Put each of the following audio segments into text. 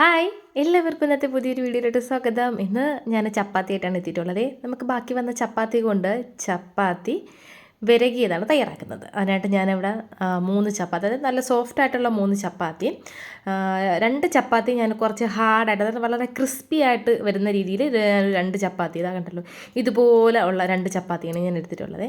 Hi എല്ലാവർക്കും ഇന്നത്തെ പുതിയൊരു വീഡിയോയിലോട്ട് സ്വാഗതം. ഇന്ന് ഞാൻ ചപ്പാത്തി ആയിട്ടാണ് എത്തിയിട്ടുള്ളത്. നമുക്ക് ബാക്കി വന്ന ചപ്പാത്തി കൊണ്ട് ചപ്പാത്തി വിരകിയതാണ് തയ്യാറാക്കുന്നത്. അതിനായിട്ട് ഞാനിവിടെ മൂന്ന് ചപ്പാത്തി അതായത് നല്ല സോഫ്റ്റ് ആയിട്ടുള്ള മൂന്ന് ചപ്പാത്തി. രണ്ട് ചപ്പാത്തി ഞാൻ കുറച്ച് ഹാർഡായിട്ട് അതായത് വളരെ ക്രിസ്പി ആയിട്ട് വരുന്ന രീതിയിൽ രണ്ട് ചപ്പാത്തി. ഇതാ കണ്ടല്ലോ ഇതുപോലെ ഉള്ള രണ്ട് ചപ്പാത്തിയാണ് ഞാൻ എടുത്തിട്ടുള്ളത്.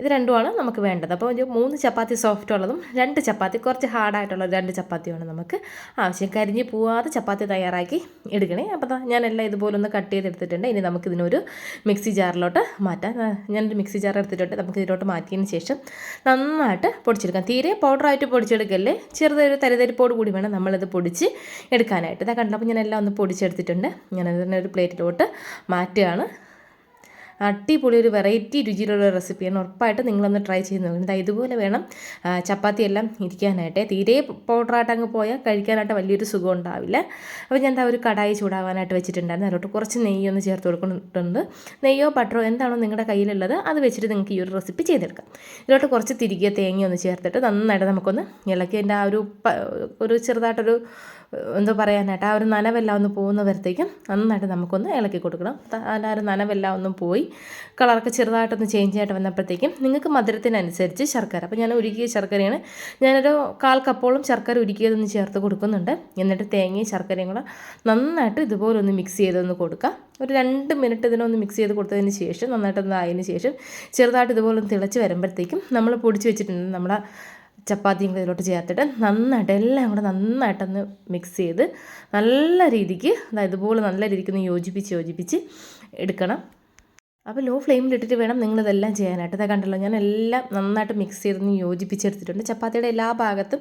ഇത് രണ്ടുമാണ് നമുക്ക് വേണ്ടത്. അപ്പോൾ ഒരു മൂന്ന് ചപ്പാത്തി സോഫ്റ്റ് ഉള്ളതും രണ്ട് ചപ്പാത്തി കുറച്ച് ഹാർഡായിട്ടുള്ള രണ്ട് ചപ്പാത്തിയാണ് നമുക്ക് ആവശ്യം. കരിഞ്ഞ് പോവാതെ ചപ്പാത്തി തയ്യാറാക്കി എടുക്കണേ. അപ്പോൾ ഞാൻ എല്ലാം ഇതുപോലെ ഒന്ന് കട്ട് ചെയ്തെടുത്തിട്ടുണ്ട്. ഇനി നമുക്കിതിനൊരു മിക്സി ജാറിലോട്ട് മാറ്റാം. ഞാനൊരു മിക്സി ജാർ എടുത്തിട്ടുണ്ട്. നമുക്ക് ഇതിലോട്ട് മാറ്റിയതിന് ശേഷം നന്നായിട്ട് പൊടിച്ചെടുക്കാം. തീരെ പൗഡറായിട്ട് പൊടിച്ചെടുക്കല്ലേ? ചെറുതൊരു തരിതരിപ്പോട് കൂടി വേണം നമ്മളിത് പൊടിച്ച് എടുക്കാനായിട്ട്. ഇതാ കണ്ടപ്പോൾ ഞാൻ എല്ലാം ഒന്ന് പൊടിച്ചെടുത്തിട്ടുണ്ട്. ഞാനതിനെ ഒരു പ്ലേറ്റിലോട്ട് മാറ്റുകയാണ്. അടിപൊളി ഒരു വെറൈറ്റി രുചിയിലുള്ള റെസിപ്പിയാണ് ഉറപ്പായിട്ട് നിങ്ങളൊന്ന് ട്രൈ ചെയ്ത് നോക്കണം. ഇതാ ഇതുപോലെ വേണം ചപ്പാത്തി എല്ലാം ഇരിക്കാനായിട്ട്. തീരെ പൗഡറായിട്ട് അങ്ങ് പോയാൽ കഴിക്കാനായിട്ട് വലിയൊരു സുഖം ഉണ്ടാവില്ല. അപ്പോൾ ഞാൻ എന്താ ഒരു കടായി ചൂടാവാനായിട്ട് വെച്ചിട്ടുണ്ടായിരുന്നു. അതിലോട്ട് കുറച്ച് നെയ്യൊന്ന് ചേർത്ത് കൊടുക്കുന്നുണ്ട്. നെയ്യോ ബട്ടറോ എന്താണോ നിങ്ങളുടെ കയ്യിലുള്ളത് അത് വെച്ചിട്ട് നിങ്ങൾക്ക് ഈ ഒരു റെസിപ്പി ചെയ്തെടുക്കാം. ഇതിലോട്ട് കുറച്ച് തിരികെ തേങ്ങ ഒന്ന് ചേർത്തിട്ട് നന്നായിട്ട് നമുക്കൊന്ന് ഇളക്കി അതിന്റെ ആ ഒരു ഒരു ചെറുതായിട്ടൊരു എന്തോ പറയാനായിട്ട് ആ ഒരു നനവെല്ലാം ഒന്ന് പോകുന്നവരത്തേക്കും നന്നായിട്ട് നമുക്കൊന്ന് ഇളക്കി കൊടുക്കണം. ആ ഒരു നനവെല്ലാം ഒന്ന് പോയി. കളറൊക്കെ ചെറുതായിട്ടൊന്ന് ചേഞ്ച് ആയിട്ട് വന്നപ്പോഴത്തേക്കും നിങ്ങൾക്ക് മധുരത്തിനനുസരിച്ച് ശർക്കര. അപ്പോൾ ഞാൻ ഉരുക്കിയ ശർക്കരയാണ്. ഞാനൊരു കാൽ കപ്പോളം ശർക്കര ഉരുക്കിയതൊന്ന് ചേർത്ത് കൊടുക്കുന്നുണ്ട്. എന്നിട്ട് തേങ്ങയും ശർക്കരയും കൂടെ നന്നായിട്ട് ഇതുപോലെ ഒന്ന് മിക്സ് ചെയ്തൊന്ന് കൊടുക്കുക ഒരു രണ്ട് മിനിറ്റ് ഇതിനൊന്ന് മിക്സ് ചെയ്ത് കൊടുത്തതിന് ശേഷം നന്നായിട്ടൊന്ന് ആയതിന് ശേഷം ചെറുതായിട്ട് ഇതുപോലെ ഒന്ന് തിളച്ച് വരുമ്പോഴത്തേക്കും നമ്മൾ പൊടിച്ച് വെച്ചിട്ടുണ്ട് നമ്മുടെ ചപ്പാത്തിയും കൂടെ ഇതിലോട്ട് ചേർത്തിട്ട് നന്നായിട്ട് എല്ലാം കൂടെ നന്നായിട്ടൊന്ന് മിക്സ് ചെയ്ത് നല്ല രീതിക്ക് അതായത് ഇതുപോലെ നല്ല രീതിക്ക് ഒന്ന് യോജിപ്പിച്ച് യോജിപ്പിച്ച് എടുക്കണം. അപ്പോൾ ലോ ഫ്ലെയിമിൽ ഇട്ടിട്ട് വേണം നിങ്ങളിതെല്ലാം ചെയ്യാനായിട്ട്. ഇതാ കണ്ടല്ലോ ഞാൻ എല്ലാം നന്നായിട്ട് മിക്സ് ചെയ്തൊന്ന് യോജിപ്പിച്ചെടുത്തിട്ടുണ്ട്. ചപ്പാത്തിയുടെ എല്ലാ ഭാഗത്തും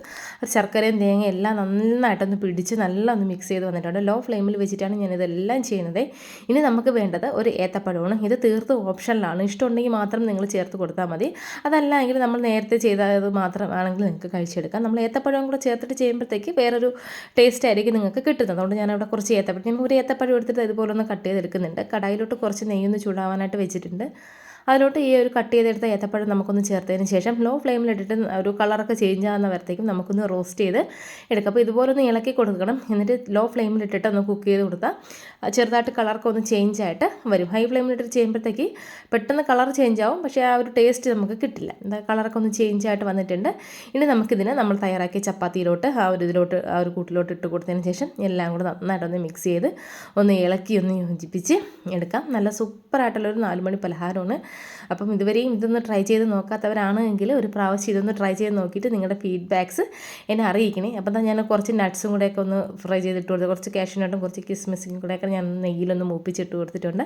ശർക്കരയും തേങ്ങയും എല്ലാം നന്നായിട്ടൊന്ന് പിടിച്ച് നല്ലൊന്ന് മിക്സ് ചെയ്ത് വന്നിട്ടുണ്ട്. ലോ ഫ്ലെയിമിൽ വെച്ചിട്ടാണ് ഞാൻ ഇതെല്ലാം ചെയ്യുന്നത്. ഇനി നമുക്ക് വേണ്ടത് ഒരു ഏത്തപ്പഴമാണ്. ഇത് തീർത്ത് ഓപ്ഷനിലാണ് ഇഷ്ടമുണ്ടെങ്കിൽ മാത്രം നിങ്ങൾ ചേർത്ത് കൊടുത്താൽ മതി. അതല്ലെങ്കിൽ നമ്മൾ നേരത്തെ ചെയ്തത് മാത്രമാണെങ്കിൽ നിങ്ങൾക്ക് കഴിച്ചെടുക്കാം. നമ്മൾ ഏത്തപ്പഴം കൂടെ ചേർത്തിട്ട് ചെയ്യുമ്പോഴത്തേക്ക് വേറൊരു ടേസ്റ്റ് ആയിരിക്കും നിങ്ങൾക്ക് കിട്ടുന്നത്. അതുകൊണ്ട് ഞാനവിടെ കുറച്ച് ഏത്തപ്പഴം ഒരു ഏത്തപ്പഴം എടുത്തിട്ട് ഇതുപോലെ ഒന്ന് കട്ട് ചെയ്തെടുക്കുന്നുണ്ട്. കടായിലോട്ട് കുറച്ച് നെയ്യൊന്ന് ചൂടാവാനായിട്ട് വെച്ചിട്ടുണ്ട്. അതിലോട്ട് ഈ ഒരു കട്ട് ചെയ്തെടുത്ത ഏത്തപ്പഴം നമുക്കൊന്ന് ചേർത്തതിന് ശേഷം ലോ ഫ്ലെയിമിലിട്ടിട്ട് ഒരു കളറൊക്കെ ചേഞ്ച് ആകുന്ന വരത്തേക്കും നമുക്കൊന്ന് റോസ്റ്റ് ചെയ്ത് എടുക്കാം. അപ്പോൾ ഇതുപോലെ ഒന്ന് ഇളക്കി കൊടുക്കണം. എന്നിട്ട് ലോ ഫ്ലെയിമിലിട്ടിട്ട് ഒന്ന് കുക്ക് ചെയ്ത് കൊടുത്താൽ ചെറുതായിട്ട് കളറൊക്കെ ഒന്ന് ചേഞ്ച് ആയിട്ട് വരും. ഹൈ ഫ്ലെയിമിലിട്ട് ചെയ്യുമ്പോഴത്തേക്ക് പെട്ടെന്ന് കളർ ചേഞ്ച് ആവും. പക്ഷേ ആ ഒരു ടേസ്റ്റ് നമുക്ക് കിട്ടില്ല. എന്താ കളറൊക്കെ ഒന്ന് ചേഞ്ച് ആയിട്ട് വന്നിട്ടുണ്ട്. ഇനി നമുക്കിതിനെ നമ്മൾ തയ്യാറാക്കിയ ചപ്പാത്തിയിലോട്ട് ആ ഒരു ഇതിലോട്ട് ആ ഒരു കൂട്ടിലോട്ട് ഇട്ട് കൊടുത്തതിന് ശേഷം എല്ലാം കൂടെ നന്നായിട്ടൊന്ന് മിക്സ് ചെയ്ത് ഒന്ന് ഇളക്കി ഒന്ന് യോജിപ്പിച്ച് എടുക്കാം. നല്ല സൂപ്പറായിട്ടുള്ളൊരു നാലുമണി പലഹാരമാണ്. അപ്പം ഇതുവരെയും ഇതൊന്ന് ട്രൈ ചെയ്ത് നോക്കാത്തവരാണ് എങ്കിൽ ഒരു പ്രാവശ്യം ഇതൊന്ന് ട്രൈ ചെയ്ത് നോക്കിയിട്ട് നിങ്ങളുടെ ഫീഡ്ബാക്ക്സ് എന്നെ അറിയിക്കണേ. അപ്പം ഞാൻ കുറച്ച് നട്ട്സും കൂടെയൊക്കെ ഒന്ന് ഫ്രൈ ചെയ്തിട്ട് കൊടുത്തു കുറച്ച് കാഷ്യൂനട്ടും കുറച്ച് കിസ്മിസും കൂടെയൊക്കെ ഞാൻ നെയ്യിലൊന്ന് മൂപ്പിച്ചിട്ട് കൊടുത്തിട്ടുണ്ട്.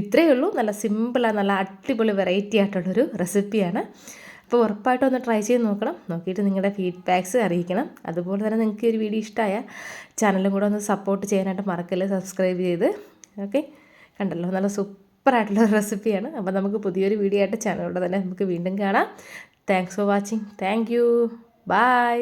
ഇത്രയേ ഉള്ളൂ. നല്ല സിമ്പിളാണ് നല്ല അടിപൊളി വെറൈറ്റി ആയിട്ടുള്ളൊരു റെസിപ്പിയാണ് അപ്പോൾ ഉറപ്പായിട്ടും ഒന്ന് ട്രൈ ചെയ്ത് നോക്കണം. നോക്കിയിട്ട് നിങ്ങളുടെ ഫീഡ്ബാക്ക്സ് അറിയിക്കണം. അതുപോലെ തന്നെ നിങ്ങൾക്ക് ഒരു വീഡിയോ ഇഷ്ടമായ ചാനലും കൂടെ ഒന്ന് സപ്പോർട്ട് ചെയ്യാനായിട്ട് മറക്കല്ലേ. സബ്സ്ക്രൈബ് ചെയ്ത്. ഓക്കെ കണ്ടല്ലോ. നല്ല സൂപ്പറായിട്ടുള്ള റെസിപ്പിയാണ്. അപ്പോൾ നമുക്ക് പുതിയൊരു വീഡിയോ ആയിട്ട് ചാനലിലൂടെ തന്നെ നമുക്ക് വീണ്ടും കാണാം. Thanks for watching thank you bye